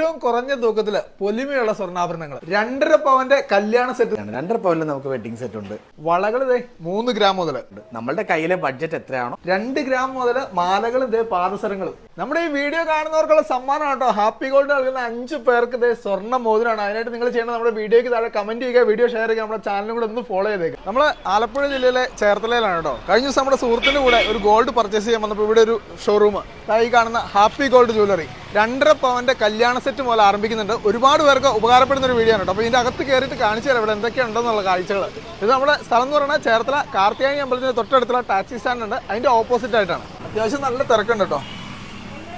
ഏറ്റവും കുറഞ്ഞ തൂക്കത്തിൽ പൊലിമയുള്ള സ്വർണാഭരണങ്ങൾ. രണ്ടര പവന്റെ കല്യാണ സെറ്റ്. രണ്ടര പവനിൽ നമുക്ക് വെഡിങ് സെറ്റ് ഉണ്ട്. വളകൾ ഇതേ മൂന്ന് ഗ്രാം മുതൽ നമ്മളുടെ കയ്യിലെ ബഡ്ജറ്റ് എത്രയാണോ? രണ്ട് ഗ്രാം മുതൽ മാലകൾ ഇതേ പാദസരങ്ങളും. നമ്മുടെ ഈ വീഡിയോ കാണുന്നവർക്കുള്ള സമ്മാനം കേട്ടോ ഹാപ്പി ഗോൾഡ് നൽകുന്ന അഞ്ച് പേർക്ക് ഇതേ സ്വർണ മോതിരാണ്. അതിനായിട്ട് നിങ്ങൾ ചെയ്യേണ്ടത് നമ്മുടെ വീഡിയോയ്ക്ക് താഴെ കമന്റ് ചെയ്യുക. വീഡിയോ ഷെയർ ചെയ്യുക. നമ്മുടെ ചാനലും കൂടെ ഒന്ന് ഫോളോ ചെയ്തേക്കുക നമ്മൾ ആലപ്പുഴ ജില്ലയിലെ ചേർത്തലയിലാണ് കേട്ടോ. കഴിഞ്ഞ ദിവസം നമ്മുടെ സുഹൃത്തിന്റെ കൂടെ ഒരു ഗോൾഡ് പർച്ചേസ് ചെയ്യാൻ വന്നപ്പോൾ ഇവിടെ ഒരു ഷോറൂം ഈ കാണുന്ന ഹാപ്പി ഗോൾഡ് ജ്വല്ലറി രണ്ടര പവന്റെ കല്യാണ സെറ്റ് മുതൽ ആരംഭിക്കുന്നുണ്ട്. ഒരുപാട് പേർക്ക് ഉപകാരപ്പെടുന്ന ഒരു വീഡിയോ ആണ് കേട്ടോ. അപ്പോൾ ഇതിന്റെ അകത്ത് കയറിയിട്ട് കാണിച്ചു തരാം ഇവിടെ എന്തൊക്കെയുണ്ടെന്നുള്ള കാഴ്ചകൾ ഇത് നമ്മുടെ സ്ഥലം എന്ന് പറഞ്ഞാൽ ചേർത്തല കാർത്തിയാനി അമ്പലത്തിന്റെ തൊട്ടടുത്തുള്ള ടാക്സി സ്റ്റാൻഡ് ഉണ്ട്. അതിന്റെ ഓപ്പോസിറ്റ് ആയിട്ടാണ്. അത്യാവശ്യം നല്ല തിരക്കുണ്ട് കേട്ടോ.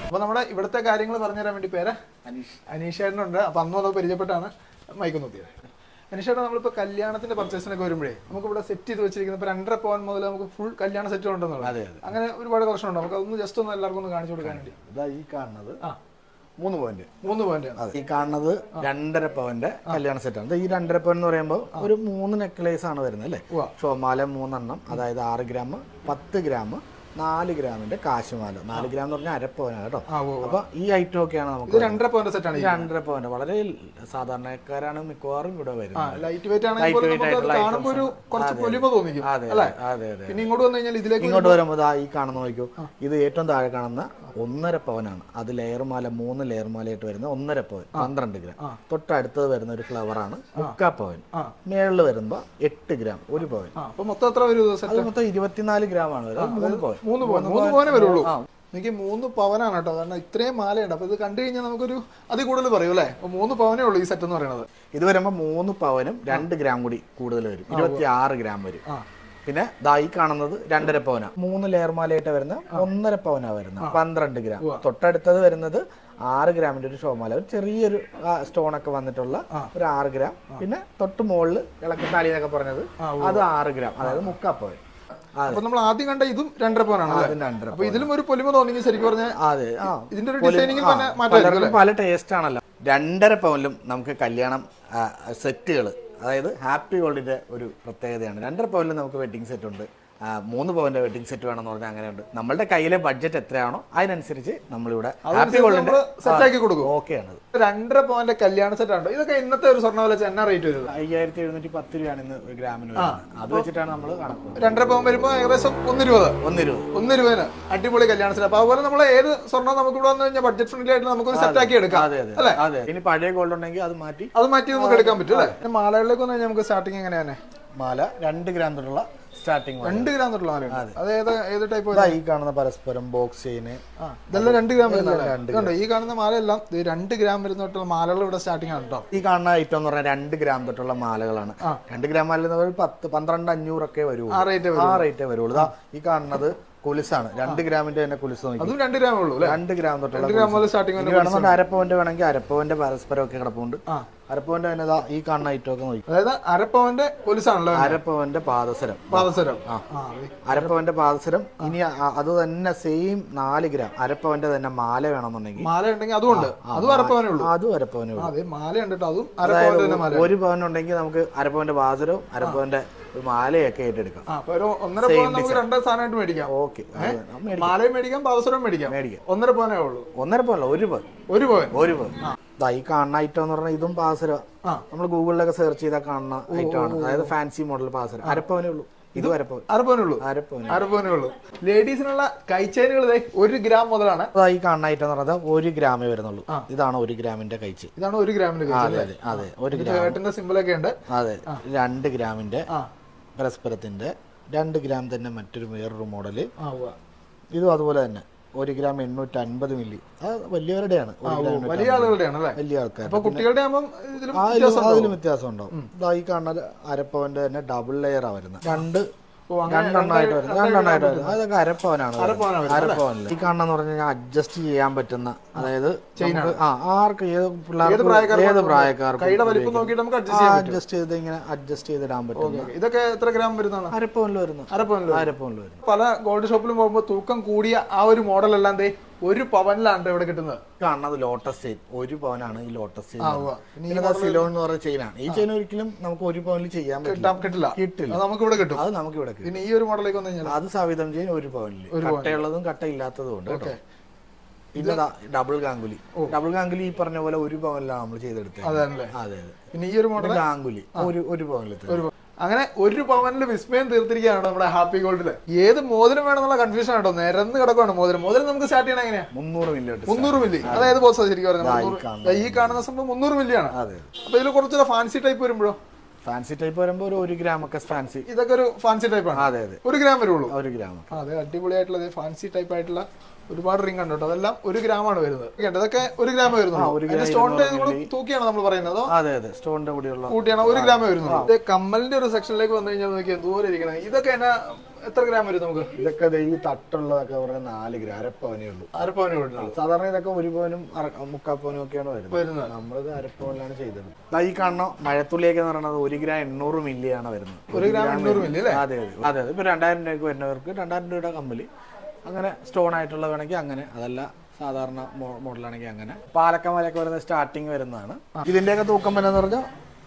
അപ്പോൾ നമ്മുടെ ഇവിടുത്തെ കാര്യങ്ങൾ പറഞ്ഞു തരാൻ വേണ്ടി പേര് അനീഷ്. അനീഷ് അനീഷേട്ടനുണ്ട്. അപ്പോൾ അന്ന് അത് പരിചയപ്പെട്ടാണ്. മൈക്ക് നോക്കിയത് അനീഷേട്ടൻ നമ്മളിപ്പോൾ കല്യാണത്തിന്റെ പർച്ചേസിനൊക്കെ വരുമ്പോഴേ നമുക്ക് ഇവിടെ സെറ്റ് ചെയ്ത് വെച്ചിരിക്കുന്ന ഇപ്പോൾ രണ്ടര പവൻ മുതൽ നമുക്ക് ഫുൾ കല്യാണ സെറ്റ് ഉണ്ടെന്നുള്ളത് അതെ, അതെ. അങ്ങനെ ഒരുപാട് കളക്ഷൻ ഉണ്ട്. നമുക്ക് അതൊന്ന് ജസ്റ്റ് ഒന്ന് എല്ലാവർക്കും ഒന്ന് കാണിച്ചു കൊടുക്കാൻ വേണ്ടി. ഇതാ ഈ കാണുന്നത്. ആ. മൂന്ന് പോയിന്റ് മൂന്ന് പോയിന്റ് അതെ. ഈ കാണുന്നത് രണ്ടര പവന്റെ കല്യാണ സെറ്റാണ് ആണ്. ഈ രണ്ടര പവൻ എന്ന് പറയുമ്പോൾ ഒരു മൂന്ന് നെക്ലേസ് ആണ് വരുന്നത് അല്ലേ. ഷോമാല മൂന്നെണ്ണം അതായത് ആറ് ഗ്രാം പത്ത് ഗ്രാം നാല് ഗ്രാമിന്റെ കാശുമാല. നാല് ഗ്രാം എന്ന് പറഞ്ഞാൽ അരപ്പവനാണ് കേട്ടോ. അപ്പൊ ഈ ഐറ്റം ഒക്കെയാണ് നമുക്ക് രണ്ടര പവന്റെ സെറ്റ് ആണ് രണ്ടര പവന്റെ വളരെ സാധാരണക്കാരാണ് മിക്കവാറും ഇവിടെ വരുന്നത്. ലൈറ്റ് വെയിറ്റ് ആണെങ്കിൽ അത് അതെ, ഇങ്ങോട്ട് വന്നു കഴിഞ്ഞാൽ ഇതിലേക്ക് ഇങ്ങോട്ട് വരുമ്പോൾ ഈ കാണുന്ന നോക്കൂ ഇത് ഏറ്റവും താഴെ കാണുന്ന ഒന്നര പവനാണ്. അത് ലെയർമാല മൂന്ന് ലെയർമാലയായിട്ട് വരുന്ന ഒന്നര പവൻ പന്ത്രണ്ട് ഗ്രാം. തൊട്ടടുത്തത് വരുന്ന ഒരു ഫ്ലവറാണ് ആണ് മുക്കാ പവൻ. മേളിൽ വരുമ്പോ എട്ട് ഗ്രാം ഒരു പവൻ. മൊത്തം എത്ര മൊത്തം ഇരുപത്തിനാല് ഗ്രാം ആണ് വരുന്നത് മൂന്ന് പവൻ. മൂന്ന് പവൻ മൂന്ന് പവനേ വരുള്ളൂ. എനിക്ക് മൂന്ന് പവനാണ് കേട്ടോ. കാരണം ഇത്രയും മാലയുണ്ട്. അപ്പൊ ഇത് കണ്ടു കഴിഞ്ഞാൽ നമുക്കൊരു അതിൽ കൂടുതൽ പറയും അല്ലേ? അപ്പൊ മൂന്ന് പവനേ ഉള്ളൂ ഈ സെറ്റ് എന്ന് പറയുന്നത്. ഇത് വരുമ്പോ മൂന്ന് പവനും രണ്ട് ഗ്രാം കൂടി കൂടുതൽ വരും. ഇരുപത്തി ആറ് ഗ്രാം വരും. പിന്നെ ദായി ഈ കാണുന്നത് രണ്ടര പവന. മൂന്ന് ലെയർ മാലയായിട്ട് വരുന്ന ഒന്നര പവന വരുന്നത് പന്ത്രണ്ട് ഗ്രാം. തൊട്ടടുത്തത് വരുന്നത് ആറ് ഗ്രാമിന്റെ ഒരു ഷോമാല ഒരു ചെറിയൊരു സ്റ്റോൺ ഒക്കെ വന്നിട്ടുള്ള ഒരു ആറ് ഗ്രാം. പിന്നെ തൊട്ട് മുകളിൽ ഇളക്കത്താലി എന്നൊക്കെ പറഞ്ഞത് അത് ആറ് ഗ്രാം. അതായത് മുക്കാപ്പവൻ പവൻ. അപ്പൊ നമ്മൾ ആദ്യം കണ്ട ഇതും രണ്ടര പവനാണ് അപ്പൊ ഇതിലും ഒരു പൊലിമ തോന്നി ശരിക്കും പറഞ്ഞാൽ അതെ. ഇതിന്റെ ഒരു ഡിസൈനിങ് തന്നെ പല ടേസ്റ്റ് ആണല്ലോ. രണ്ടര പവനിലും നമുക്ക് കല്യാണം സെറ്റുകൾ അതായത് ഹാപ്പി ഗോൾഡിന്റെ ഒരു പ്രത്യേകതയാണ്. രണ്ടര പവനിലും നമുക്ക് വെഡിങ് സെറ്റ് ഉണ്ട്. മൂന്ന് പവന്റെ വെഡിങ് സെറ്റ് വേണമെന്ന് പറഞ്ഞാൽ അങ്ങനെയുണ്ട്. നമ്മളുടെ കയ്യിലെ ബഡ്ജറ്റ് എത്രയാണോ അതിനനുസരിച്ച് നമ്മളിവിടെ കൊടുക്കും. ഓക്കെയാണ് രണ്ടര പവന്റെ കല്യാണ സെറ്റ് ആണോ ഇതൊക്കെ ഇന്നത്തെ ഒരു സ്വർണ വില എന്നാ റേറ്റ് വരുന്നത് അയ്യായിരത്തി എഴുന്നൂറ്റി പത്ത് രൂപയാണ് ഇന്ന് ഒരു ഗ്രാമിന് അത് വെച്ചിട്ടാണ് നമ്മൾ കണക്കുന്നത് രണ്ടര പവൻ വരുമ്പോൾ ഏകദേശം ഒന്ന് രൂപ ഒന്ന് രൂപ ഒന്ന് രൂപന് അടിപൊളി കല്യാണ സെറ്റ് അപ്പൊ അതുപോലെ നമ്മൾ ഏത് സ്വർണം നമുക്ക് ഇവിടെ വന്നു കഴിഞ്ഞാൽ ബഡ്ജറ്റ് ഫ്രണ്ട്ലി ആയിട്ട് നമുക്ക് സെറ്റ് ആക്കി എടുക്കാം. അതെ അതെ. അതെ. ഇനി പഴയ ഗോൾഡ് ഉണ്ടെങ്കിൽ അത് മാറ്റി അത് മാറ്റി നമുക്ക് എടുക്കാൻ പറ്റും അല്ലേ? മാലകളിലേക്ക് വന്നു കഴിഞ്ഞാൽ നമുക്ക് സ്റ്റാർട്ടിങ് എങ്ങനെയാണ് മാല രണ്ട് ഗ്രാം തൊട്ടുള്ള സ്റ്റാർട്ടിങ് രണ്ട് ഗ്രാം തൊട്ടുള്ള മാലയുണ്ട് അത്. ഏത് ഏത് ടൈപ്പ് ഈ കാണുന്ന പരസ്പരം ബോക്സ് ചെയിന് ഇതെല്ലാം രണ്ട് ഗ്രാം രണ്ട് ഈ കാണുന്ന മാലയെല്ലാം രണ്ട് ഗ്രാം വരുന്ന തൊട്ടുള്ള മാലകൾ ഇവിടെ സ്റ്റാർട്ടിംഗ് ആണ് കേട്ടോ ഈ കാണുന്ന ഐറ്റം എന്ന് പറഞ്ഞാൽ രണ്ട് ഗ്രാം തൊട്ടുള്ള മാലകളാണ്. രണ്ട് ഗ്രാം മാല പത്ത് പന്ത്രണ്ട് അഞ്ഞൂറൊക്കെ വരുള്ളൂ. ആ റേറ്റ് ആ റേറ്റേ വരുള്ളൂ. ഈ കാണുന്നത് കുലിസാണ്. രണ്ട് ഗ്രാമിന്റെ തന്നെ കുലിസ് നോക്കി. രണ്ട് ഗ്രാമേ ഉള്ളൂ രണ്ട് ഗ്രാം തൊട്ടുള്ള വേണമെന്നുണ്ടെങ്കിൽ അരപ്പവന്റെ വേണമെങ്കിൽ അരപ്പവന്റെ പരസ്പരം ഒക്കെ കിടപ്പുണ്ട്. ആ. അരപ്പവന്റെ തന്നെ ദാ ഈ കാണുന്ന ഐറ്റം ഒക്കെ നോക്കി. അതായത് അരപ്പവന്റെ കുലിസാണല്ലോ അരപ്പവന്റെ പാദസരം. പാദസരം. ആ. അരപ്പവന്റെ പാദസരം. ഇനി അത് തന്നെ സെയിം നാല് ഗ്രാം. അരപ്പവന്റെ തന്നെ മാല വേണമെന്നുണ്ടെങ്കിൽ. മാല ഉണ്ടെങ്കിൽ അതും ഉണ്ട്. അതും അരപ്പവനേ ഉള്ളൂ. അതും അരപ്പവനേ ഉള്ളൂ. അതെ. മാല ഉണ്ട് കേട്ടോ അതും അരപ്പവന്റെ തന്നെ മാല. ഒരു പവൻ ഉണ്ടെങ്കിൽ നമുക്ക് അരപ്പവന്റെ പാദസരവും അരപ്പവന്റെ ഒരു മാലയൊക്കെ ഏറ്റെടുക്കാം. ഒരു ഒന്നര പവൻ നമുക്ക് രണ്ട് സാധനമായിട്ട് മേടിക്കാം. ഓക്കെ മാലയും മേടിക്കാം പാദസരവും മേടിക്കാം. മേടിക്കാം. ഒന്നര പവനേ ഉള്ളൂ. ഒന്നര പവല്ല ഒരു പവൻ. ഒരു പവൻ. ഒരു പവൻ. ഈ കാണുന്ന ഐറ്റം എന്ന് പറഞ്ഞാൽ ഇതും പാസര. നമ്മൾ ഗൂഗിളിലൊക്കെ സെർച്ച് ചെയ്താൽ കാണുന്ന ഐറ്റം ആണ്. അതായത് ഫാൻസി മോഡൽ പാസര. അരപ്പവനേ ഉള്ളൂ. ഇത് ഉള്ളൂ അരപ്പവൻ. അരപ്പവനേ ഉള്ളൂ. ലേഡീസിനുള്ള കൈച്ചേനുകൾ ഒരു ഗ്രാം മുതലാണ്. ഈ കാണുന്ന ഐറ്റം എന്ന് പറഞ്ഞാൽ ഒരു ഗ്രാമേ വരുന്നുള്ളൂ. ഇതാണ് ഒരു ഗ്രാമിന്റെ കൈച്ച് ഇതാണ് ഒരു ഗ്രാമിന്റെ അതെ അതെ ഒരു ഗ്രാമിന്റെ സിമ്പിളൊക്കെ ഉണ്ട്. അതെ രണ്ട് ഗ്രാമിന്റെ ആ പരസ്പരത്തിന്റെ രണ്ട് ഗ്രാം തന്നെ മറ്റൊരു വേറൊരു മോഡൽ. ആവുക. ഇതും അതുപോലെ തന്നെ. ഒരു ഗ്രാം എണ്ണൂറ്റി അൻപത് മില്ലി. അത് വലിയവരുടെയാണ്. വലിയ ആൾക്കാർ അതിലും വ്യത്യാസം ഉണ്ടാവും ഇതായി ഈ കാണുന്ന അരപ്പവന്റെ തന്നെ ഡബിൾ ലെയർ ആ വരുന്നത്. രണ്ട് രണ്ടെണ്ണമായിട്ട് വരുന്നത് രണ്ടെണ്ണമായിട്ട് വരുന്നത് അതൊക്കെ അരപ്പവനാണ് അരപ്പവനാ വരുന്നത്. അരപ്പവനിൽ ഈ കാണുന്ന അഡ്ജസ്റ്റ് ചെയ്യാൻ പറ്റുന്ന അതായത് ആ ആർക്ക് ഏത് പിള്ളേർക്ക് ഏത് പ്രായക്കാർക്കും അഡ്ജസ്റ്റ് ചെയ്ത് ഇങ്ങനെ അഡ്ജസ്റ്റ് ചെയ്തിടാൻ പറ്റും ഇതൊക്കെ എത്ര ഗ്രാം വരുന്നതാണ്? അരപ്പവനിൽ വരുന്നു. അരപ്പവനിൽ അരപ്പവനിൽ പല ഗോൾഡ് ഷോപ്പിലും പോകുമ്പോൾ തൂക്കം കൂടിയ ആ ഒരു മോഡൽ അല്ലാണ്ട് ഒരു പവനിലാണ് ഇവിടെ കിട്ടുന്നത്. കാണുന്നത് ലോട്ടസ് ചെയിൻ ഒരു പവനാണ് ഈ ലോട്ടസ് ചെയിൻ സിലോൺ എന്ന് പറയുന്ന ചെയിനാണ് ഈ ചെയിൻ ഒരിക്കലും നമുക്ക് ഒരു പവനിൽ ചെയ്യാൻ കിട്ടില്ല. കിട്ടില്ല. നമുക്ക് ഇവിടെ കിട്ടും. അത് നമുക്ക് ഇവിടെ കിട്ടും. പിന്നെ ഈ ഒരു മോഡലേക്ക് വന്നു കഴിഞ്ഞാൽ അത് സാവിധം ചെയിൻ ഒരു പവനിൽ കട്ടയുള്ളതും കട്ടയില്ലാത്തതും ഉണ്ട് കേട്ടോ പിന്നെ ഡബിൾ ഗാംഗുലി. ഡബിൾ ഗാംഗുലി ഈ പറഞ്ഞ പോലെ ഒരു പവനിലാണ് നമ്മൾ ചെയ്തെടുത്തത്. അതെ അതെ. പിന്നെ ഈ ഒരു മോഡൽ ഗാംഗുലി. ഒരു ഒരു പവനിലെത്തി അങ്ങനെ ഒരു പവനിൽ വിസ്മയം തീർത്തിരിക്കുകയാണ് നമ്മുടെ ഹാപ്പി ഗോൾഡിൽ. ഏത് മോതിരം വേണമെന്നുള്ള കൺഫ്യൂഷൻ ആട്ടോ. നിരന്ന് കിടക്കുവാണ് മോതിരം. മോതിരം നമുക്ക് സ്റ്റാർട്ട് ചെയ്യണം എങ്ങനെയാ? മുന്നൂറ് മില്ലി മുന്നൂറ് മില്ലി. അതായത് ബോസ് ശരിക്കും പറഞ്ഞത്. ഈ കാണുന്ന സംഭവം മുന്നൂറ് മില്ലിയാണ്. ആണ് അപ്പൊ ഇതിൽ കുറച്ചുകൂടെ ഫാൻസി ടൈപ്പ് വരുമ്പോഴോ? ഫാൻസി ടൈപ്പ് വരുമ്പോൾ ഒരു ഒരു ഗ്രാം ഒക്കെ ഫാൻസി ഇതൊക്കെ ഒരു ഫാൻസി ടൈപ്പ് ആണ്. അതെ അതെ. ഒരു ഗ്രാം വരുള്ളൂ. ഒരു ഗ്രാം അതെ അടിപൊളിയായിട്ടുള്ള ഫാൻസി ടൈപ്പ് ആയിട്ടുള്ള ഒരുപാട് റിംഗ് ഉണ്ട് കേട്ടോ. അതെല്ലാം ഒരു ഗ്രാമാണ് ആണ് വരുന്നത്. കേട്ടോ ഇതൊക്കെ ഒരു ഗ്രാമേ വരുന്നുള്ളൂ. സ്റ്റോണിന്റെ തൂക്കിയാണ് നമ്മൾ പറയുന്നത്? അതെ അതെ സ്റ്റോണിന്റെ കൂടിയുള്ള കൂട്ടിയാണ്? ഒരു ഗ്രാമേ വരുന്നുള്ളൂ. ഇത് കമ്മലിന്റെ ഒരു സെക്ഷനിലേക്ക് വന്നു കഴിഞ്ഞാൽ നോക്കിയാൽ ദൂരെ ഇരിക്കണം. ഇതൊക്കെ എന്നാ എത്ര ഗ്രാം വരും നമുക്ക്? ഇതൊക്കെ ഈ തട്ടുള്ളതൊക്കെ പറഞ്ഞാൽ നാല് ഗ്രാം അരപ്പവനേ ഉള്ളൂ. അരപ്പവനേ ഉള്ളൂ. സാധാരണ ഇതൊക്കെ ഒരു പവനും മുക്കാപ്പവനും മുക്കാൽ പവനും ഒക്കെയാണ് വരുന്നത്. വരുന്നത്. നമ്മളിത് അരപ്പവനിലാണ് ചെയ്തത്. ഈ കാണുന്ന മഴത്തുള്ളിയൊക്കെ എന്ന് പറയുന്നത് ഒരു ഗ്രാം എണ്ണൂറ് മില്ലിയാണ് വരുന്നത്. ഒരു ഗ്രാം എണ്ണൂറ് മില്ലി അല്ലേ? അതെ അതെ. അതെ അതെ. ഇപ്പൊ രണ്ടായിരം രൂപയ്ക്ക് വരുന്നവർക്ക് രണ്ടായിരം രൂപയുടെ കമ്മൽ അങ്ങനെ സ്റ്റോൺ ആയിട്ടുള്ള വേണമെങ്കിൽ അങ്ങനെ അതല്ല സാധാരണ മോഡലാണെങ്കിൽ അങ്ങനെ. പാലക്ക മലയൊക്കെ വരുന്ന സ്റ്റാർട്ടിങ് വരുന്നതാണ്. ഇതിന്റെയൊക്കെ തൂക്കം പറഞ്ഞാൽ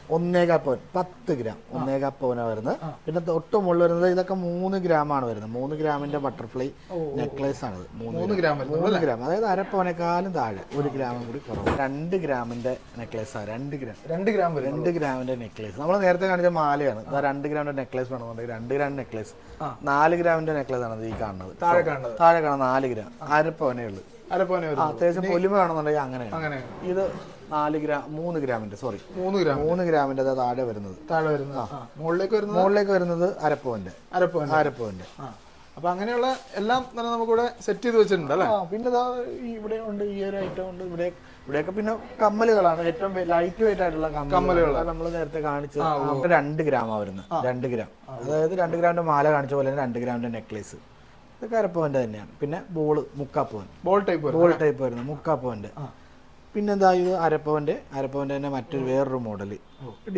ഒന്നേകാ പവൻ പത്ത് ഗ്രാം ഒന്നേകാ പവനാണ് വരുന്നത്. പിന്നെ തൊട്ട് മുകളിൽ വരുന്നത് ഇതൊക്കെ മൂന്ന് ഗ്രാം ആണ് വരുന്നത്. മൂന്ന് ഗ്രാമിന്റെ ബട്ടർഫ്ലൈ നെക്ലേസ് ആണ് മൂന്ന് ഗ്രാം. മൂന്ന് ഗ്രാം. അതായത് അരപ്പവനേക്കാളും താഴെ ഒരു ഗ്രാമും കൂടി കുറവ്. രണ്ട് ഗ്രാമിന്റെ നെക്ലേസ് ആണ് രണ്ട് ഗ്രാം. രണ്ട് ഗ്രാം രണ്ട് ഗ്രാമിന്റെ നെക്ലേസ്. നമ്മൾ നേരത്തെ കാണിച്ച മാലയാണ്. രണ്ട് ഗ്രാമിന്റെ നെക്ലേസ് വേണമെന്നുണ്ടെങ്കിൽ രണ്ട് ഗ്രാം നെക്ലേസ്. നാല് ഗ്രാമിന്റെ നെക്ലേസ് ആണ് ഈ കാണുന്നത്. താഴെ കാണുന്നത്. താഴെ കാണാൻ നാല് ഗ്രാം. അരപ്പവനേ ഉള്ളൂ. അരപ്പവനേ അത്യാവശ്യം പൊലിമ കാണുന്നുണ്ടെങ്കിൽ അങ്ങനെയാണ്. അങ്ങനെ ഇത് നാല് ഗ്രാം മൂന്ന് ഗ്രാമിന്റെ സോറി മൂന്ന് ഗ്രാം മൂന്ന് ഗ്രാമിന്റെ താഴെ വരുന്നത്. താഴെ വരുന്നത്. മുകളിലേക്ക് വരുന്നത്? മുകളിലേക്ക് വരുന്നത് അരപ്പവന്റെ. അരപ്പവന്റെ. ആ. അപ്പൊ അങ്ങനെയുള്ള എല്ലാം തന്നെ നമുക്കിവിടെ സെറ്റ് ചെയ്ത് വെച്ചിട്ടുണ്ട് അല്ലേ? പിന്നെ ഇവിടെ ഉണ്ട് ഈ ഒരു ഐറ്റം ഉണ്ട്. ഇവിടെ ഇവിടെയൊക്കെ പിന്നെ കമ്മലുകളാണ്. ഏറ്റവും ലൈറ്റ് വെയിറ്റ് ആയിട്ടുള്ള കമ്മലുകൾ നമ്മൾ നേരത്തെ കാണിച്ചത്. നമുക്ക് രണ്ട് ഗ്രാമാണ് വരുന്നത് രണ്ട് ഗ്രാം. അതായത് രണ്ട് ഗ്രാമിന്റെ മാല കാണിച്ച പോലെ തന്നെ രണ്ട് ഗ്രാമിന്റെ നെക്ലേസ് ഇതൊക്കെ അരപ്പവന്റെ തന്നെയാണ്. പിന്നെ ബോൾ മുക്കാപ്പവൻ. ബോൾ ടൈപ്പ് ബോൾ ടൈപ്പ് വരുന്നത് മുക്കാപ്പവന്റെ. പിന്നെന്താ ഇത് അരപ്പവന്റെ അരപ്പവന്റെ തന്നെ മറ്റൊരു വേറൊരു മോഡൽ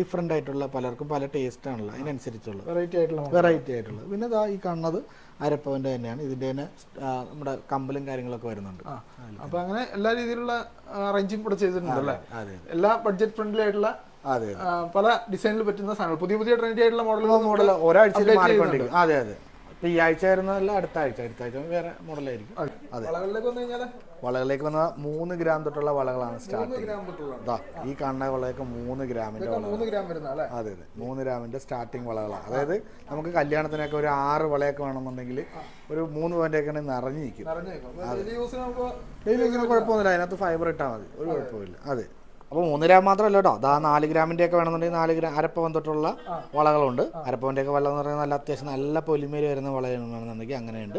ഡിഫറെന്റ് ആയിട്ടുള്ള പലർക്കും പല ടേസ്റ്റ് ആണല്ലോ അതിനനുസരിച്ചുള്ള വെറൈറ്റി ആയിട്ടുള്ള. വെറൈറ്റി ആയിട്ടുള്ളത്. പിന്നെ ഇതാ ഈ കാണുന്നത് അരപ്പവന്റെ തന്നെയാണ്. ഇതിന്റെ തന്നെ നമ്മുടെ കമ്പലും കാര്യങ്ങളൊക്കെ വരുന്നുണ്ട്. അപ്പോൾ അപ്പൊ അങ്ങനെ എല്ലാ രീതിയിലുള്ള അറേഞ്ചിങ് ഇവിടെ ചെയ്തിട്ടുണ്ട് അല്ലേ എല്ലാ ബഡ്ജറ്റ് ഫ്രണ്ട്ലി ആയിട്ടുള്ള അതെ പല ഡിസൈനിൽ പറ്റുന്ന സാധനങ്ങൾ. പുതിയ പുതിയ ട്രെൻഡി ആയിട്ടുള്ള മോഡലുകൾ മോഡൽ ഒരാഴ്ച മാറിക്കൊണ്ടിരിക്കും. അതെ അതെ. ഈ ആഴ്ച ആയിരുന്നല്ല അടുത്ത ആഴ്ച അടുത്ത ആഴ്ച. വേറെ മോഡലായിരിക്കും അതെ വളകളിലേക്ക് വന്നു മൂന്ന് ഗ്രാം തൊട്ടുള്ള വളകളാണ് സ്റ്റാർട്ടിങ് ഈ കാണുന്ന വളയൊക്കെ മൂന്ന് ഗ്രാമിന്റെ അതെ അതെ. മൂന്ന് ഗ്രാമിന്റെ സ്റ്റാർട്ടിങ് വളകളാണ്. അതായത് നമുക്ക് കല്യാണത്തിനൊക്കെ ഒരു ആറ് വളയൊക്കെ വേണമെന്നുണ്ടെങ്കിൽ ഒരു മൂന്ന് പോയിന്റൊക്കെ ഒക്കെ നിറഞ്ഞു നിൽക്കും. നിറഞ്ഞേക്കും ഡെയിലി യൂസിന് കുഴപ്പമൊന്നുമില്ല. അതിനകത്ത് ഫൈബർ ഇട്ടാൽ മതി. ഒരു കുഴപ്പമില്ല. അതെ. അപ്പോൾ മൂന്ന് ഗ്രാം മാത്രമല്ല കേട്ടോ. അതാ നാല് ഗ്രാമിന്റെ ഒക്കെ വേണമെന്നുണ്ടെങ്കിൽ നാല് ഗ്രാം അരപ്പവൻ തൊട്ടുള്ള വളകളുണ്ട്. അരപ്പവന്റെ ഒക്കെ വെള്ളം എന്ന് പറയുന്നത് നല്ല അത്യാവശ്യം നല്ല പൊലിമയിൽ വരുന്ന വളയാണെന്നുണ്ടെങ്കിൽ അങ്ങനെയുണ്ട്.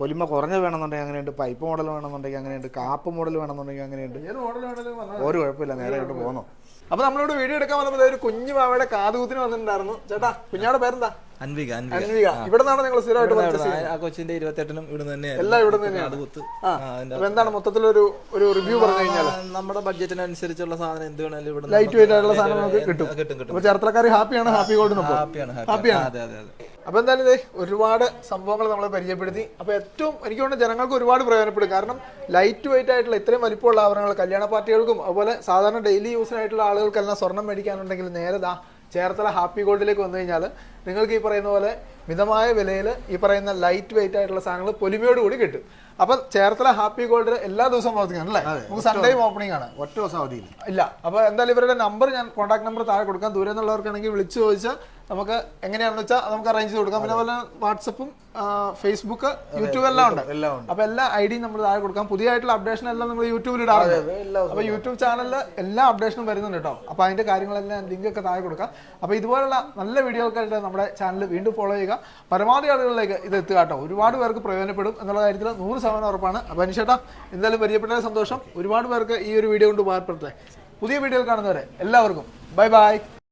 പൊലിമ കുറഞ്ഞ വേണമെന്നുണ്ടെങ്കിൽ അങ്ങനെയുണ്ട്. പൈപ്പ് മോഡൽ വേണമെന്നുണ്ടെങ്കിൽ അങ്ങനെയുണ്ട്. കാപ്പ് മോഡൽ വേണമെന്നുണ്ടെങ്കിൽ അങ്ങനെയുണ്ട്. ഒരു കുഴപ്പമില്ല. നേരെ ആയിട്ട് പോകുന്നു അപ്പൊ നമ്മളോട് വീഡിയോ എടുക്കാൻ വന്നപ്പോൾ ഒരു കുഞ്ഞു പാവയുടെ കാതുകുത്തിന് വന്നിട്ടുണ്ടായിരുന്നു. ചേട്ടാ കുഞ്ഞാടെ പേരെന്താ? അൻവിക അൻവിക. ഇവിടെ നിന്നാണ് നിങ്ങൾ സ്ഥിരമായിട്ട് ആ കൊച്ചിന്റെ ഇരുപത്തെട്ടിനും ഇവിടെ തന്നെയാണ് എല്ലാം ഇവിടെ തന്നെയാണ്. എന്താണ് മൊത്തത്തിൽ ഒരു ഒരു റിവ്യൂ പറഞ്ഞു കഴിഞ്ഞാൽ നമ്മുടെ ബഡ്ജറ്റിനനുസരിച്ചുള്ള സാധനം എന്ത് വേണമെങ്കിലും ഇവിടെ ലൈറ്റ് വെയിറ്റ് ആയിട്ടുള്ള സാധനം നമുക്ക് കിട്ടും. കിട്ടും കിട്ടും. അപ്പൊ ചേർത്തലക്കാർ ഹാപ്പിയാണ് ഹാപ്പി ഗോൾഡിനൊപ്പം ഹാപ്പിയാണ് ഹാപ്പിയാണ്. അതെ അതെ അതെ. അപ്പൊ എന്തായാലും ഇതേ ഒരുപാട് സംഭവങ്ങൾ നമ്മൾ പരിചയപ്പെടുത്തി. അപ്പൊ ഏറ്റവും എനിക്ക് തോന്നുന്നു ജനങ്ങൾക്ക് ഒരുപാട് പ്രയോജനപ്പെടും. കാരണം ലൈറ്റ് വെയിറ്റ് ആയിട്ടുള്ള ഇത്രയും വലിപ്പമുള്ള ആഭരണങ്ങൾ കല്യാണ പാർട്ടികൾക്കും അതുപോലെ സാധാരണ ഡെയിലി യൂസിനായിട്ടുള്ള ആളുകൾക്കെല്ലാം സ്വർണം മേടിക്കാനുണ്ടെങ്കിൽ നേരെ ദാ ചേർത്തല ഹാപ്പി ഗോൾഡിലേക്ക് വന്നു കഴിഞ്ഞാൽ നിങ്ങൾക്ക് ഈ പറയുന്ന പോലെ മിതമായ വിലയിൽ ഈ പറയുന്ന ലൈറ്റ് വെയിറ്റ് ആയിട്ടുള്ള സാധനങ്ങൾ പൊലിമയോട് കൂടി കിട്ടും. അപ്പൊ ചേർത്തല ഹാപ്പി ഗോൾഡ് എല്ലാ ദിവസവും പ്രവർത്തിക്കണം അല്ലേ? നമുക്ക് സൺഡേ ഓപ്പണിംഗ് ആണ്. ഒറ്റ ദിവസം അവധിയില്ല. ഇല്ല. അപ്പൊ എന്തായാലും ഇവരുടെ നമ്പർ ഞാൻ കോൺടാക്ട് നമ്പർ താഴെ കൊടുക്കാം. ദൂരെ നിന്നുള്ളവർക്കാണെങ്കിൽ വിളിച്ചു ചോദിച്ചാൽ നമുക്ക് എങ്ങനെയാണെന്ന് വെച്ചാൽ നമുക്ക് അറേഞ്ച് ചെയ്ത് കൊടുക്കാം. പിന്നെ അതുപോലെ വാട്സപ്പും ഫേസ്ബുക്ക് യൂട്യൂബ് എല്ലാം ഉണ്ട്. എല്ലാം ഉണ്ട്. അപ്പൊ എല്ലാ ഐ ഡിയും നമ്മൾ താഴെ കൊടുക്കാം. പുതിയ ആയിട്ടുള്ള അപ്ഡേഷൻ എല്ലാം നമ്മൾ യൂട്യൂബിൽ ഇടാറുണ്ട്. അപ്പൊ യൂട്യൂബ് ചാനലിൽ എല്ലാ അപ്ഡേഷനും വരുന്നുണ്ട് കേട്ടോ. അപ്പൊ അതിന്റെ കാര്യങ്ങളെല്ലാം ലിങ്ക് ഒക്കെ താഴെ കൊടുക്കാം. അപ്പൊ ഇതുപോലുള്ള നല്ല വീഡിയോകൾക്കായിട്ട് നമ്മുടെ ചാനൽ വീണ്ടും ഫോളോ ചെയ്യുക. പരമാവധി ആളുകളിലേക്ക് ഇത് എത്തുക കേട്ടോ. ഒരുപാട് പേർക്ക് പ്രയോജനപ്പെടും എന്നുള്ള കാര്യത്തിൽ നൂറ് ശതമാനം ഉറപ്പാണ്. അപ്പൊ അനുഷേട്ടാ എന്തായാലും പരിചയപ്പെട്ട സന്തോഷം. ഒരുപാട് പേർക്ക് ഈ ഒരു വീഡിയോ കൊണ്ട് ഉപകാരപ്പെടുത്തേ പുതിയ വീഡിയോയിൽ കാണുന്നവരെ എല്ലാവർക്കും ബൈ ബൈ.